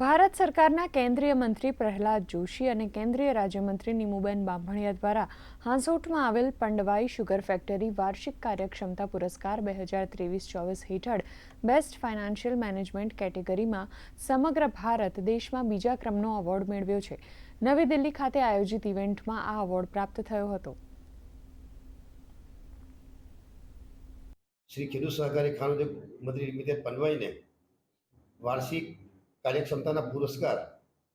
ભારત સરકારના કેન્દ્રીય મંત્રી પ્રહલાદ જોશી અને કેન્દ્રીય રાજ્યમંત્રી નીમુબેન બાંભણિયા દ્વારા હાંસોટમાં આવેલ પંડવાઈ શુગર ફેક્ટરી વાર્ષિક કાર્યક્ષમતા પુરસ્કાર બે હજાર ત્રેવીસ ચોવીસ હેઠળ બેસ્ટ ફાઇનાન્શિયલ મેનેજમેન્ટ કેટેગરીમાં સમગ્ર ભારત દેશમાં બીજા ક્રમનો એવોર્ડ મેળવ્યો છે. નવી દિલ્હી ખાતે આયોજિત ઇવેન્ટમાં આ એવોર્ડ પ્રાપ્ત થયો હતો. શ્રી ખેડૂત સહકારી ખાણ મંત્રી નિમિત્તે પનવાઈને વાર્ષિક કાર્યક્ષમતાના પુરસ્કાર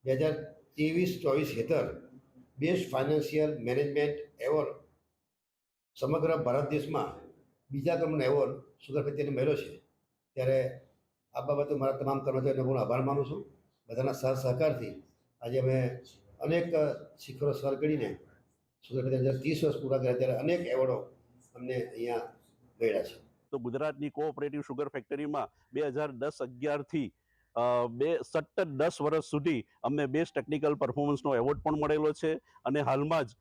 બે હજાર ત્રેવીસ ચોવીસ હેઠળ બેસ્ટ ફાઇનાન્શિયલ મેનેજમેન્ટ એવોર્ડ સમગ્ર ભારત દેશમાં બીજા ક્રમનો એવોર્ડ સુગર ફેક્ટરીને મળ્યો છે. ત્યારે આ બાબતે મારા તમામ કર્મચારીઓને હું આભાર માનું છું. બધાના સહ સહકારથી આજે અમે અનેક શિખરો સર કરીને સુગરપતિ અંદર ત્રીસ વર્ષ પૂરા કર્યા ત્યારે અનેક એવોર્ડો અમને અહીંયા મળ્યા છે. તો ગુજરાતની કોઓપરેટિવ શુગર ફેક્ટરીમાં બે હજાર દસ અગિયારથી બે સતત દસ વર્ષ સુધી અમને બેસ્ટ ટેકનિકલ પરફોર્મન્સનો એવોર્ડ પણ મળેલો છે અને હાલમાં જ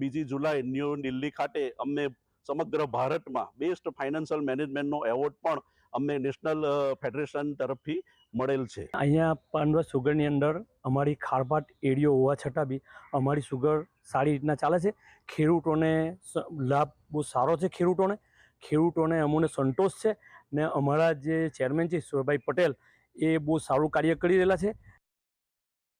બીજી જુલાઈ ન્યૂ દિલ્હી ખાતે અમને સમગ્ર ભારતમાં બેસ્ટ ફાઇનાન્શિયલ મેનેજમેન્ટનો એવોર્ડ પણ અમને નેશનલ ફેડરેશન તરફથી મળેલ છે. અહીંયા પાંડવા સુગરની અંદર અમારી ખારપાટ એરિયો હોવા છતાં બી અમારી સુગર સારી રીતના ચાલે છે. ખેડૂતોને લાભ બહુ સારો છે ખેડૂતોને. ખેડૂતોને અમને સંતોષ છે ને અમારા જે ચેરમેન છે, સુરભાઈ પટેલ એ બહુ સારું કાર્ય કરી રહેલા છે.